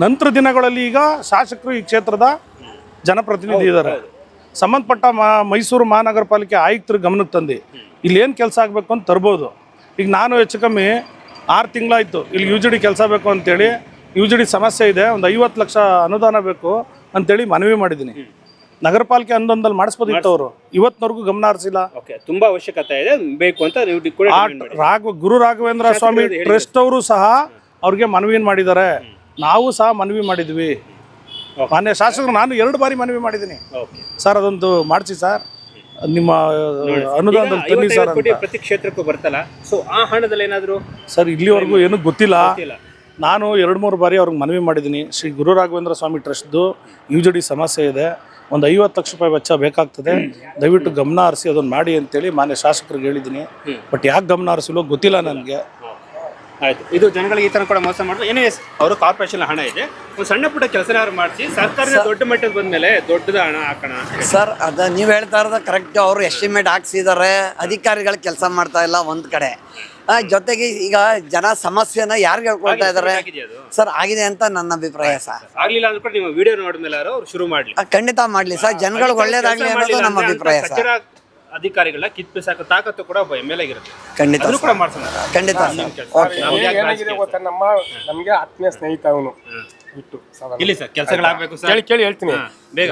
ನಂತರ ದಿನಗಳಲ್ಲಿ ಈಗ ಶಾಸಕರು ಈ ಕ್ಷೇತ್ರದ ಜನಪ್ರತಿನಿಧಿ ಇದ್ದಾರೆ ಸಂಬಂಧಪಟ್ಟ ಮೈಸೂರು ಮಹಾನಗರ ಪಾಲಿಕೆ ಆಯುಕ್ತರು ಗಮನಕ್ಕೆ ತಂದು ಇಲ್ಲಿ ಏನು ಕೆಲಸ ಆಗಬೇಕು ಅಂತ ತರ್ಬೋದು. ಈಗ ನಾನು ಹೆಚ್ಚು ಕಮ್ಮಿ ಆರು ತಿಂಗಳಾಯಿತು. ಇಲ್ಲಿ ಯು ಜಿ ಡಿ ಕೆಲಸ ಬೇಕು ಅಂತೇಳಿ. ಯು ಜಿ ಡಿ ಸಮಸ್ಯೆ ಇದೆ. ಒಂದು ಐವತ್ತು ಲಕ್ಷ ಅನುದಾನ ಬೇಕು ಅಂತೇಳಿ ಮನವಿ ಮಾಡಿದ್ದೀನಿ. ನಗರ ಪಾಲಿಕೆ ಅಂದೊಂದಲ್ಲಿ ಮಾಡಿಸ್ಬೋದಿತ್ತು ಅವರು ಇವತ್ತಿನವರೆಗೂ ಗಮನ ಹರಿಸಿಲ್ಲ. ಓಕೆ ತುಂಬಾ ಅವಶ್ಯಕತೆ ಇದೆ. ಬೇಕು ಅಂತ ನೀವು ಕೂಡ ಆ demand ರಾಘವ ಗುರು ರಾಘವೇಂದ್ರ ಸ್ವಾಮಿ ಟ್ರಸ್ಟ್ ಅವರು ಸಹ ಅವ್ರಿಗೆ ಮನವಿ ಮಾಡಿದ್ದಾರೆ. ನಾವು ಸಹ ಮನವಿ ಮಾಡಿದ್ವಿ. ಮಾನ್ಯ ಶಾಸಕರು ನಾನು ಎರಡು ಬಾರಿ ಮನವಿ ಮಾಡಿದ್ದೀನಿ. ಓಕೆ ಸರ್ ಅದೊಂದು ಮಾಡಿಸಿ ಸರ್. ನಿಮ್ಮ ಅನುದಾನದಲ್ಲಿ ತನ್ನಿ ಸರ್ ಅಂತ. ಪ್ರತಿ ಕ್ಷೇತ್ರಕ್ಕೂ ಬರ್ತಲ್ಲ. ಸೊ ಆ ಹಣದಲ್ಲಿ ಏನಾದರೂ ಸರ್ ಇಲ್ಲಿವರೆಗೂ ಏನು ಗೊತ್ತಿಲ್ಲ. ನಾನು ಎರಡು ಮೂರು ಬಾರಿ ಅವ್ರಿಗೆ ಮನವಿ ಮಾಡಿದ್ದೀನಿ. ಶ್ರೀ ಗುರು ರಾಘವೇಂದ್ರ ಸ್ವಾಮಿ ಟ್ರಸ್ಟ್ದು ಯು ಜಿ ಡಿ ಸಮಸ್ಯೆ ಇದೆ. ಒಂದು ಐವತ್ತು ಲಕ್ಷ ರೂಪಾಯಿ ವೆಚ್ಚ ಬೇಕಾಗ್ತದೆ. ದಯವಿಟ್ಟು ಗಮನ ಹರಿಸಿ ಅದನ್ನು ಮಾಡಿ ಅಂತೇಳಿ ಮಾನ್ಯ ಶಾಸಕರಿಗೆ ಹೇಳಿದ್ದೀನಿ. ಬಟ್ ಯಾಕೆ ಗಮನ ಹರಿಸಿಲ್ಲೋ ಗೊತ್ತಿಲ್ಲ ನನಗೆ. ಆಯ್ತು. ಇದು ಜನಗಳಿಗೆ ಈ ತರ ಕೂಡ ಮೋಸ ಮಾಡಿದ್ರು ಏನೇ ಅವರು ಕಾರ್ಪೊರೇಷನ್ ಹಣ ಇದೆ. ಒಂದು ಸಣ್ಣ ಪುಟ್ಟ ಕೆಲಸ ಮಾಡಿಸಿ ಸರ್ಕಾರ ದೊಡ್ಡ ಮಟ್ಟದ ಬಂದ್ಮೇಲೆ ದೊಡ್ಡದ ಹಣ ಹಾಕೋಣ ಸರ್ ಅದ ನೀವು ಹೇಳ್ತಾ ಇರೋದ ಕರೆಕ್ಟ್ ಅವರು ಎಸ್ಟಿಮೇಟ್ ಹಾಕ್ಸಿದ್ದಾರೆ ಅಧಿಕಾರಿಗಳು ಕೆಲಸ ಮಾಡ್ತಾ ಇಲ್ಲ ಒಂದ್ ಕಡೆ. ಜೊತೆಗೆ ಈಗ ಜನ ಸಮಸ್ಯೆನ ಯಾರು ಹೇಳ್ಕೊಳ್ತಾ ಇದ್ದಾರೆ ಸರ್ ಆಗಿದೆ ಅಂತ ನನ್ನ ಅಭಿಪ್ರಾಯ ಸರ್. ಆಗ್ಲಿಲ್ಲ ಅಂದ್ರೂ ಕೂಡ ನೀವು ವಿಡಿಯೋ ನೋಡಿದ್ಮೇಲೆ ಅವರು ಶುರು ಮಾಡ್ಲಿ. ಖಂಡಿತ ಮಾಡ್ಲಿ ಸರ್. ಜನಗಳಿಗೆ ಒಳ್ಳೇದಾಗ್ಲಿ ಅನ್ನೋದು ನಮ್ಮ ಅಭಿಪ್ರಾಯ ಸರ್. ಕಚೇರಿ ಅಧಿಕಾರಿಗಳನ್ನ ಕಿತ್ಪಿಸಾಕ ತಾಕತ್ತು ಕೂಡ ಒಬ್ಬ ಎಂ ಎಲ್ ಇರುತ್ತೆ ಖಂಡಿತ ಅದನ್ನು ಕೂಡ ಸರ್. ಮಾಡ್ಸೋಣ. ಖಂಡಿತ ಓಕೆ. ಏನಾಗಿದೆ? ಗೊತ್ತಾ? ನಮ್ಮ ನಮ್ಗೆ ಆತ್ಮೀಯ ಸ್ನೇಹಿತ ಅವನು. ಬಿಟ್ಟು ಸಾಧಾರಣ. ಇಲ್ಲಿ ಸರ್ ಕೆಲಸಗಳಾಗಬೇಕು ಸರ್. ಕೇಳಿ ಕೇಳಿ ಹೇಳ್ತೀನಿ.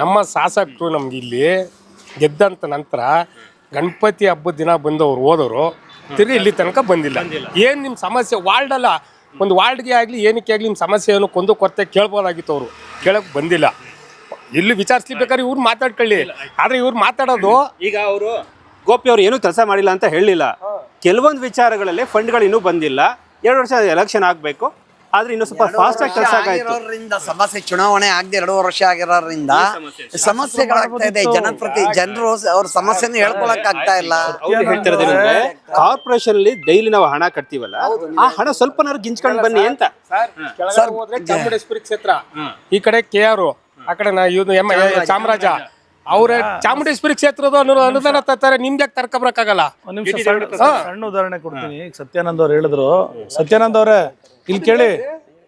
ನಮ್ಮ ಶಾಸಕರು ನಮ್ಗೆ ಇಲ್ಲಿ ಗೆದ್ದಂತ ನಂತರ ಗಣಪತಿ ಹಬ್ಬದ ದಿನ ಬಂದವರು ಹೋದವರು ತಿರ್ಗಿ ಇಲ್ಲಿ ತನಕ ಬಂದಿಲ್ಲ. ಏನ್ ನಿಮ್ ಸಮಸ್ಯೆ? ವಾರ್ಡ್ ಅಲ್ಲ. ಒಂದು ವಾರ್ಡ್ಗೆ ಆಗ್ಲಿ ಏನಕ್ಕೆ ಆಗ್ಲಿ ನಿಮ್ ಸಮಸ್ಯೆ ಏನು ಕೊಂದು ಕೊರತೆ ಕೇಳ್ಬೋದಾಗಿತ್ತು ಅವರು. ಕೇಳಕ್ ಬಂದಿಲ್ಲ. ಇಲ್ಲಿ ವಿಚಾರಿಸ್ಲಿಬೇಕಾದ್ರೆ ಇವ್ರು ಮಾತಾಡ್ಕೊಳ್ಳಿ. ಆದ್ರೆ ಇವ್ರು ಮಾತಾಡೋದು ಈಗ ಅವರು ಗೋಪಿ ಅವರು ಏನೂ ಕೆಲಸ ಮಾಡಿಲ್ಲ ಅಂತ ಹೇಳಿಲ್ಲ. ಕೆಲವೊಂದು ವಿಚಾರಗಳಲ್ಲಿ ಫಂಡ್ಗಳು ಇನ್ನೂ ಬಂದಿಲ್ಲ. ಎರಡು ವರ್ಷ ಎಲೆಕ್ಷನ್ ಆಗಬೇಕು. ಆದ್ರೆ ಇನ್ನು ಸ್ವಲ್ಪ ಫಾಸ್ಟ್ ಆಗಿ ಕೆಲಸ ಆಗಾಯ್ತು. ಆಗಿರೋದ್ರಿಂದ ಸಮಸ್ಯೆ ಚುನಾವಣೆ ಆಗದೆ ಎರಡು ವರ್ಷ ಆಗಿರೋದ್ರಿಂದ ಸಮಸ್ಯೆಗಳಾಗ್ತಾ ಇದೆ. ಜನಪ್ರತಿ ಜನರು ಅವ್ರ ಸಮಸ್ಯೆನ ಹೇಳ್ಕೊಳಕ್ ಆಗ್ತಾ ಇಲ್ಲ ಅವ್ರು ಹೇಳ್ತಿರೋದೇನಂದ್ರೆ ಕಾರ್ಪೊರೇಷನ್ ಅಲ್ಲಿ ಡೈಲಿ ನಾವು ಹಣ ಕಟ್ತೀವಲ್ಲ? ಆ ಹಣ ಸ್ವಲ್ಪನಾದ್ರು ಗಿಂಚ್ಕೊಂಡು ಬನ್ನಿ ಅಂತ. ಚಾಮುಂಡೇಶ್ವರಿ ಕ್ಷೇತ್ರ. ಈ ಕಡೆ ಕೆ ಆರ್ ಆ ಕಡೆ ನಾ ಇವ್ನು ಎಂ ಚಾಮರಾಜ. ಅವ್ರ ಚಾಮುಂಡೇಶ್ವರಿ ಕ್ಷೇತ್ರದ ಅನು- ಅನುದಾನ ತರ್ತಾರೆ ನಿಮ್ಗೆ ಯಾಕೆ ತರ್ಕೊಬರಕ್ಕಾಗಲ್ಲ? ಒಂದು ನಿಮಿಷ ಸಣ್ಣ ಸಣ್ಣ ಉದಾಹರಣೆ ಕೊಡ್ತೀನಿ ಈಗ ಸತ್ಯಾನಂದ್ ಅವ್ರು ಹೇಳಿದ್ರು. ಸತ್ಯಾನಂದ್ ಅವರೇ ಇಲ್ಲಿ ಕೇಳಿ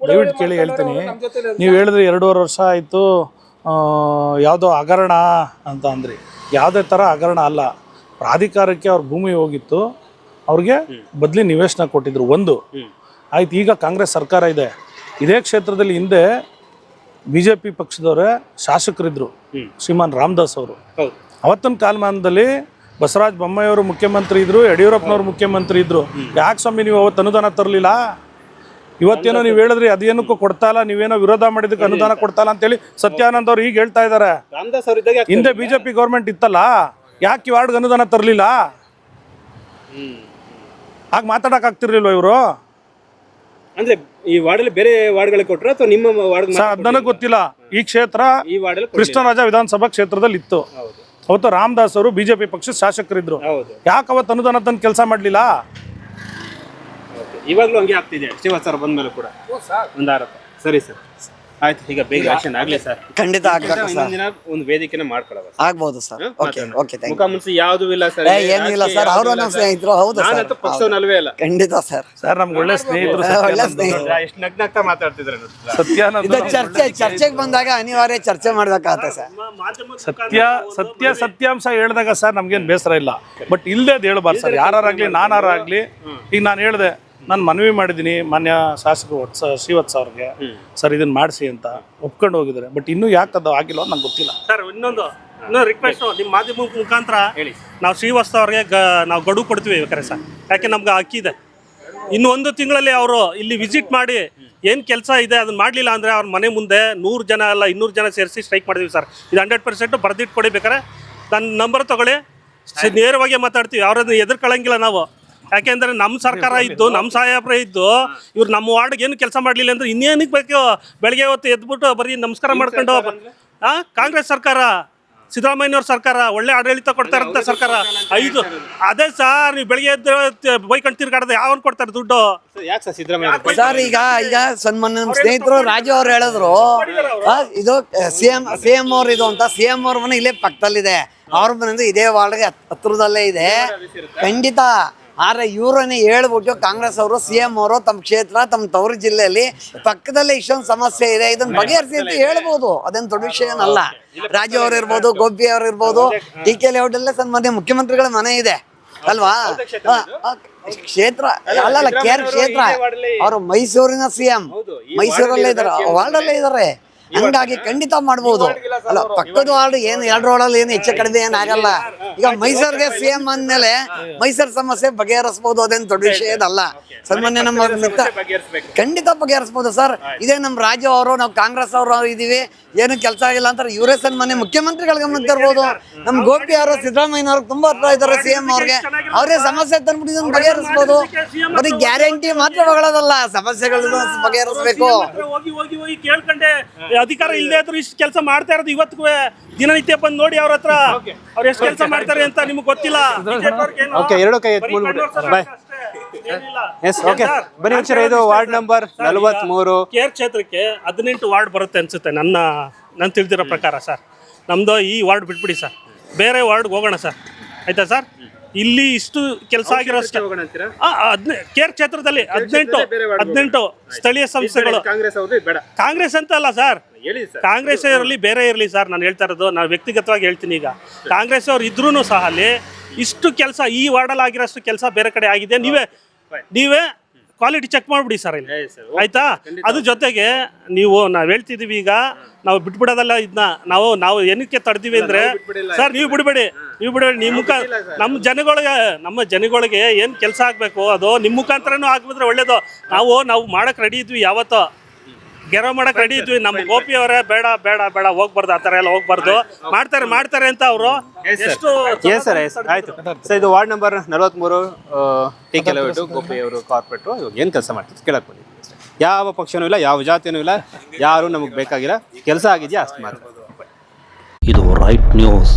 ದಯವಿಟ್ಟು ಕೇಳಿ ಹೇಳ್ತೀನಿ. ನೀವು ಹೇಳಿದ್ರೆ ಎರಡೂವರೆ ವರ್ಷ ಆಯಿತು ಯಾವುದೋ ಹಗರಣ ಅಂತ ಅಂದ್ರಿ. ಯಾವುದೇ ಥರ ಹಗರಣ ಅಲ್ಲ. ಪ್ರಾಧಿಕಾರಕ್ಕೆ ಅವ್ರ ಭೂಮಿ ಹೋಗಿತ್ತು. ಅವ್ರಿಗೆ ಬದಲಿ ನಿವೇಶನ ಕೊಟ್ಟಿದ್ರು ಒಂದು. ಆಯ್ತು ಈಗ ಕಾಂಗ್ರೆಸ್ ಸರ್ಕಾರ ಇದೆ. ಇದೇ ಕ್ಷೇತ್ರದಲ್ಲಿ ಹಿಂದೆ ಬಿ ಜೆ ಪಿ ಪಕ್ಷದವರೇ ಶಾಸಕರಿದ್ರು. ಶ್ರೀಮಾನ್ ರಾಮದಾಸ್ ಅವರು. ಅವತ್ತಿನ ಕಾಲಮಾನದಲ್ಲಿ ಬಸವರಾಜ ಬೊಮ್ಮಾಯಿಯವರು ಮುಖ್ಯಮಂತ್ರಿ ಇದ್ರು ಯಡಿಯೂರಪ್ಪನವರು ಮುಖ್ಯಮಂತ್ರಿ ಇದ್ರು. ಯಾಕೆ ಸ್ವಾಮಿ ನೀವು ಅವತ್ತು ಅನುದಾನ ತರಲಿಲ್ಲ? ಇವತ್ತೇನೋ ನೀವು ಹೇಳಿದ್ರಿ ಅದೇನಕ್ಕೂ ಕೊಡ್ತಾ ಇಲ್ಲ ನೀವೇನೋ ವಿರೋಧ ಮಾಡಿದಕ್ಕೆ ಅನುದಾನ ಕೊಡ್ತಾ ಇಲ್ಲ ಅಂತೇಳಿ ಸತ್ಯಾನಂದ್ ಅವ್ರು ಈಗ ಹೇಳ್ತಾ ಇದ್ದಾರೆ. ಹಿಂದೆ ಬಿಜೆಪಿ ಗೌರ್ಮೆಂಟ್ ಇತ್ತಲ್ಲ ಯಾಕೆ ಈ ವಾರ್ಡ್ಗೆ ಅನುದಾನ ತರಲಿಲ್ಲ? ಆಗ ಮಾತಾಡಕ್ ಆಗ್ತಿರ್ಲಿಲ್ವ ಇವರು? ಅಂದ್ರೆ ಈ ವಾರ್ಡಲ್ಲಿ ಬೇರೆ ವಾರ್ಡ್ಗಳಿಗೆ ಕೊಟ್ಟರೆ ಅಥವಾ ನಿಮ್ಮ ವಾರ್ಡ್ ಸರ್ ಅದ್ ನನಗೆ ಗೊತ್ತಿಲ್ಲ. ಈ ಕ್ಷೇತ್ರ ಈ ವಾರ್ಡಲ್ಲಿ ಕೃಷ್ಣರಾಜ ವಿಧಾನಸಭಾ ಕ್ಷೇತ್ರದಲ್ಲಿ ಇತ್ತು ಹೌದು. ಅವತ್ತು ರಾಮದಾಸ್ ಅವರು ಬಿಜೆಪಿ ಪಕ್ಷದ ಶಾಸಕರಿದ್ರು. ಹೌದು. ಯಾಕೆ ಅವತ್ತು ಅನುದಾನ ತಂದು ಕೆಲಸ ಮಾಡಲಿಲ್ಲ? ಓಕೆ ಇವಾಗಲೂ ಹಂಗೆ ಆಗ್ತಿದೆ. ಶ್ರೀವಾಸ್ ಸರ್ ಬಂದ್ಮೇಲೆ ಕೂಡ. ಒಂದು ಆರೋಪ. ಸರಿ ಸರ್. ಆಯ್ತು ಈಗ ಬೇಗ ಆಕ್ಷನ್ ಆಗ್ಲಿ ಸರ್. ಖಂಡಿತ ಆಗ್ಬೇಕು ಸರ್. ದಿನ ಒಂದು ವೇದಿಕೆನ ಮಾಡ್ಕೊಳ್ಳೋಣ ಆಗ್ಬೋದು ಸರ್. ಓಕೆ ಓಕೆ ಥ್ಯಾಂಕ್ ಮುಖ ಮುನ್ಸಿ ಯಾವುದು ಇಲ್ಲ ಸರ್. ಏ ಏನೂ ಇಲ್ಲ ಸರ್ ಅವರು ನಮ್ಮ ಸ್ನೇಹಿತರು ಹೌದು ಸರ್. ನಾನಂತೂ ಪಕ್ಷವನ್ನಲ್ವೇ ಇಲ್ಲ ಖಂಡಿತ ಸರ್. ಸರ್ ನಮ್ಗೆ ಒಳ್ಳೆ ಸ್ನೇಹಿತರು ಒಳ್ಳೆ ಸ್ನೇಹಿತರು. ಎಷ್ಟು ನಗ್ನಗ್ತಾ ಮಾತಾಡ್ತಿದ್ರೆ ಸತ್ಯಾನಂದ ಇದು ಚರ್ಚೆ ಚರ್ಚೆಗೆ ಬಂದಾಗ ಅನಿವಾರ್ಯ ಚರ್ಚೆ ಮಾಡ್ಬೇಕಾಗತ್ತೆ ಸರ್. ಸತ್ಯ ಸತ್ಯ ಸತ್ಯಾಂಶ ಹೇಳಿದಾಗ ಸರ್ ನಮ್ಗೇನು ಬೇಸರ ಇಲ್ಲ. ಬಟ್ ಇಲ್ದೇ ಹೇಳ್ಬಾರ್ದು ಸರ್. ಯಾರಾಗ್ಲಿ ನಾನಾರಾಗ್ಲಿ ಈಗ ನಾನು ಹೇಳಿದೆ ನಾನು ಮನವಿ ಮಾಡಿದ್ದೀನಿ ಮಾನ್ಯ ಶಾಸಕರು ವತ್ಸ ಶ್ರೀವತ್ಸ ಅವ್ರಿಗೆ. ಸರ್ ಇದನ್ನ ಮಾಡಿಸಿ ಅಂತ ಒಪ್ಕೊಂಡು ಹೋಗಿದ್ದಾರೆ. ಬಟ್ ಇನ್ನೂ ಯಾಕೆ ಅದು ಆಗಿಲ್ಲ ಅಂತ ನಂಗೆ ಗೊತ್ತಿಲ್ಲ. ಸರ್ ಇನ್ನೊಂದು ಇನ್ನೊಂದು ರಿಕ್ವೆಸ್ಟ್ ನಿಮ್ಮ ಮಾಧ್ಯಮ ಮುಖಾಂತರ ನಾವು ಶ್ರೀವತ್ಸ ಅವ್ರಿಗೆ ಗ ನಾವು ಗಡುವು ಕೊಡ್ತೀವಿ ಬೇಕಾರೆ ಸರ್. ಯಾಕೆ ನಮ್ಗೆ ಅಕ್ಕಿ ಇದೆ. ಇನ್ನು ಒಂದು ತಿಂಗಳಲ್ಲಿ ಅವರು ಇಲ್ಲಿ ವಿಸಿಟ್ ಮಾಡಿ ಏನು ಕೆಲಸ ಇದೆ ಅದನ್ನ ಮಾಡಲಿಲ್ಲ ಅಂದರೆ ಅವ್ರ ಮನೆ ಮುಂದೆ ನೂರು ಜನ ಅಲ್ಲ ಇನ್ನೂರು ಜನ ಸೇರಿಸಿ ಸ್ಟ್ರೈಕ್ ಮಾಡಿದ್ವಿ ಸರ್. ಇದು ಹಂಡ್ರೆಡ್ ಪರ್ಸೆಂಟ್ ಬರ್ದಿಟ್ಟು ಕೊಡಿ ಬೇಕಾರೆ ನನ್ನ ನಂಬರ್ ತಗೊಳ್ಳಿ ನೇರವಾಗಿ ಮಾತಾಡ್ತೀವಿ. ಅವ್ರನ್ನ ಎದುರ್ಕೊಳ್ಳಂಗಿಲ್ಲ ನಾವು. ಯಾಕೆಂದ್ರೆ ನಮ್ಮ ಸರ್ಕಾರ ಇದ್ದು ನಮ್ಮ ಸಾಹೇಬ್ರ ಇದ್ದು ಇವ್ರು ನಮ್ಮ ವಾರ್ಡ್ಗೆ ಏನು ಕೆಲಸ ಮಾಡಲಿಲ್ಲ ಅಂದ್ರೆ ಇನ್ನೇನಕ್ಕೆ ಬೇಕು? ಬೆಳಗ್ಗೆ ಹೊತ್ತು ಎದ್ಬಿಟ್ಟು ಬರೀ ನಮಸ್ಕಾರ ಮಾಡ್ಕೊಂಡು ಆ ಕಾಂಗ್ರೆಸ್ ಸರ್ಕಾರ ಸಿದ್ದರಾಮಯ್ಯನವ್ರ ಸರ್ಕಾರ ಒಳ್ಳೆ ಆಡಳಿತ ಕೊಡ್ತಾ ಇರಂತ ಸರ್ಕಾರ ಐದು ಅದೇ ಸರ್ ನೀವು ಬೆಳಿಗ್ಗೆ ಎದ್ದು ಬೈಕಂಡು ತಿರ್ಗಾಡದೆ ಯಾವನ್ ಕೊಡ್ತಾರೆ ದುಡ್ಡು? ಯಾಕೆ ಸರ್ ಈಗ ಈಗ ಸನ್ಮಾನ್ಯ ನಮ್ಮ ಸ್ನೇಹಿತರು ರಾಜು ಅವ್ರು ಹೇಳಿದ್ರು. ಆ, ಇದು ಸಿ ಎಂ ಸಿ ಎಂ ಅವ್ರು ಇದು ಅಂತ ಸಿ ಎಂ ಅವ್ರ ಮನೆ ಇಲ್ಲೇ ಪಕ್ಕದಲ್ಲಿದೆ. ಅವ್ರ ಮನೆ ಇದೇ ವಾರ್ಡ್ಗೆ ಹತ್ರದಲ್ಲೇ ಇದೆ. ಖಂಡಿತ. ಆದ್ರೆ ಇವರನ್ನೇ ಹೇಳ್ಬಿಟ್ಟು ಕಾಂಗ್ರೆಸ್ ಅವರು ಸಿ ಎಂ ಅವರು ತಮ್ಮ ಕ್ಷೇತ್ರ ತಮ್ಮ ತವರು ಜಿಲ್ಲೆಯಲ್ಲಿ ಪಕ್ಕದಲ್ಲೇ ಇಷ್ಟೊಂದು ಸಮಸ್ಯೆ ಇದೆ. ಇದನ್ನ ಬಗೆಹರಿಸಿ ಅಂತ ಹೇಳ್ಬೋದು. ಅದೇನು ದೊಡ್ಡ ವಿಷಯ ಏನಲ್ಲ. ರಾಜು ಅವ್ರು ಇರ್ಬೋದು ಗೋಬಿ ಅವ್ರು ಇರ್ಬೋದು ಡಿ ಕೆ ಲೇಔಟ್ ಅಲ್ಲೇ ಸನ್ಮಾನ್ಯ ಮುಖ್ಯಮಂತ್ರಿಗಳ ಮನೆ ಇದೆ. ಅಲ್ವಾ? ಕ್ಷೇತ್ರ ಅಲ್ಲಲ್ಲ ಕೇರ್ ಕ್ಷೇತ್ರ. ಅವರು ಮೈಸೂರಿನ ಸಿ ಎಂ ಮೈಸೂರಲ್ಲೇ ಇದಾರೆ ವಾರ್ಡಲ್ಲೇ ಇದಾರೆ ಹಂಗಾಗಿ ಖಂಡಿತ ಮಾಡಬಹುದು ಅಲ್ಲ ಪಕ್ಕದ ವಾರ್ಡ್ ಏನು ಎರಡು ವಾರ್ಡಲ್ಲಿ ಏನು ಹೆಚ್ಚು ಕಡಿಮೆ ಏನಾಗಲ್ಲ ಆಗಲ್ಲ. ಈಗ ಮೈಸೂರಿಗೆ ಸಿ ಎಂ ಅಂದ್ಮೇಲೆ ಮೈಸೂರು ಸಮಸ್ಯೆ ಬಗೆಹರಿಸಬಹುದು ಅದೇನು ದೊಡ್ಡ ವಿಷಯ ಇದಲ್ಲ. ಸನ್ಮಾನ್ಯ ನಮ್ಮ ಮಿತ್ರ ಖಂಡಿತ ಬಗೆಹರಿಸಬಹುದು ಸರ್. ಇದೇ ನಮ್ಮ ರಾಜ್ಯ ಅವರು ನಾವು ಕಾಂಗ್ರೆಸ್ ಅವರು ಇದೀವಿ ಏನು ಕೆಲಸ ಆಗಿಲ್ಲ ಅಂತಾರೆ ಇವರೇ ಸನ್ಮಾನ್ಯ ಮುಖ್ಯಮಂತ್ರಿಗಳ ಗಮನಕ್ಕೆ ತರ್ಬೋದು ನಮ್ಮ ಗೋಪಿ ಅವರು ಸಿದ್ದರಾಮಯ್ಯ ಅವ್ರಿಗೆ ತುಂಬಾ ಹತ್ರ ಇದ್ದಾರೆ ಸಿ ಎಂ ಅವ್ರಿಗೆ. ಅವರೇ ಸಮಸ್ಯೆ ತಂದ್ಬಿಟ್ಟು ಬಗೆಹರಿಸಬಹುದು ಬಗೆಹರಿಸ್ಬೋದು. ಬರೀ ಗ್ಯಾರಂಟಿ ಮಾತ್ರ ಬಗಳದಲ್ಲ ಹೋಗಿ ಬಗೆಹರಿಸ್ಬೇಕು ಅಧಿಕಾರ ಇಲ್ಲದೆ ಆದ್ರೂ ಇಷ್ಟು ಕೆಲಸ ಮಾಡ್ತಾ ಇರೋದು ಇವತ್ತು ದಿನನಿತ್ಯ ಬಂದು ನೋಡಿ ಅವ್ರ ಹತ್ರ ಅವ್ರು ಎಷ್ಟು ಕೆಲಸ ಮಾಡ್ತಾರೆ ಅಂತ ನಿಮ್ಗೆ ಗೊತ್ತಿಲ್ಲ. ಓಕೆ ಎರಡು ಕೈ ಬಾಯ್. ಎಸ್ ಓಕೆ ಬನ್ನಿ ಇದು ವಾರ್ಡ್ ನಂಬರ್ ನಲವತ್ಮೂರು. ಕೇರ್ ಕ್ಷೇತ್ರಕ್ಕೆ ಹದಿನೆಂಟು ವಾರ್ಡ್ ಬರುತ್ತೆ ಅನ್ಸುತ್ತೆ ನನ್ನ ನಾನು ತಿಳಿದಿರೋ ಪ್ರಕಾರ ಸರ್. ನಮ್ದು ಈ ವಾರ್ಡ್ ಬಿಟ್ಬಿಡಿ ಸರ್. ಬೇರೆ ವಾರ್ಡ್ಗೆ ಹೋಗೋಣ ಸರ್. ಆಯ್ತಾ ಸರ್? ಇಲ್ಲಿ ಇಷ್ಟು ಕೆಲಸ ಆಗಿರೋಷ್ಟು ಹದಿನೆ ಕೇರ್ ಕ್ಷೇತ್ರದಲ್ಲಿ ಹದಿನೆಂಟು ಹದಿನೆಂಟು ಸ್ಥಳೀಯ ಸಂಸ್ಥೆಗಳು. ಕಾಂಗ್ರೆಸ್ ಕಾಂಗ್ರೆಸ್ ಅಂತ ಅಲ್ಲ ಸರ್. ಹೇಳಿ ಸರ್. ಕಾಂಗ್ರೆಸ್ ಇರಲಿ ಬೇರೆ ಇರಲಿ ಸರ್ ನಾನು ಹೇಳ್ತಾ ಇರೋದು ನಾನು ವ್ಯಕ್ತಿಗತವಾಗಿ ಹೇಳ್ತೀನಿ ಈಗ. ಕಾಂಗ್ರೆಸ್ ಅವ್ರು ಇದ್ರೂ ಸಹ ಅಲ್ಲಿ ಇಷ್ಟು ಕೆಲಸ ಈ ವಾರ್ಡಲ್ಲಿ ಆಗಿರೋಷ್ಟು ಕೆಲಸ ಬೇರೆ ಕಡೆ ಆಗಿದೆ. ನೀವೇ ನೀವೇ ಕ್ವಾಲಿಟಿ ಚೆಕ್ ಮಾಡ್ಬಿಡಿ ಸರ್ ಇಲ್ಲಿ. ಆಯ್ತಾ? ಅದ್ರ ಜೊತೆಗೆ ನೀವು ನಾವು ಹೇಳ್ತಿದೀವಿ ಈಗ ನಾವು ಬಿಟ್ಬಿಡೋದಲ್ಲ ಇದನ್ನ ನಾವು ನಾವು ಏನಕ್ಕೆ ತಡ್ದೀವಿ ಅಂದ್ರೆ ಸರ್ ನೀವು ಬಿಡಬೇಡಿ ನೀವು ಬಿಡಬೇಡಿ ನಿಮ್ಮ ಮುಖ ನಮ್ಮ ಜನಗಳಿಗೆ ನಮ್ಮ ಜನಗಳಿಗೆ ಏನು ಕೆಲಸ ಆಗಬೇಕು ಅದು ನಿಮ್ಮ ಮುಖಾಂತರನೂ ಆಗ್ಬಿಟ್ರೆ ಒಳ್ಳೇದು. ನಾವು ನಾವು ಮಾಡಕ್ಕೆ ರೆಡಿ ಇದ್ವಿ ಯಾವತ್ತೋ. ಗೆರವ್ ಮಾಡಕ್ ರೆಡಿ ಇದ್ವಿ. ನಮ್ಮ ಗೋಪಿ ಅವರೇ ಬೇಡ ಬೇಡ ಬೇಡ ಹೋಗ್ಬಾರ್ದು ಆ ಥರ ಎಲ್ಲ ಹೋಗ್ಬಾರ್ದು. ಮಾಡ್ತಾರೆ ಮಾಡ್ತಾರೆ ಅಂತ ಅವರು. ಎಷ್ಟು ಎಸ್ ಸರ್ ಎಸ್ ಆಯ್ತು. ಸರ್ ಇದು ವಾರ್ಡ್ ನಂಬರ್ ನಲವತ್ಮೂರು ಟಿ ಗೋಪಿ ಅವರು ಕಾರ್ಪೊರೇಟ್ ಇವಾಗ ಏನು ಕೆಲಸ ಮಾಡ್ತೀವಿ ಕೇಳಕ್ ಬಂದಿದ್ದೀವಿ ಯಾವ ಪಕ್ಷನೂ ಇಲ್ಲ ಯಾವ ಜಾತಿನೂ ಇಲ್ಲ ಯಾರು ನಮಗೆ ಬೇಕಾಗಿಲ್ಲ. ಕೆಲಸ ಆಗಿದೆಯಾ? ಅಷ್ಟು ಮಾತ್ರ. ಇದು ರೈಟ್ ನ್ಯೂಸ್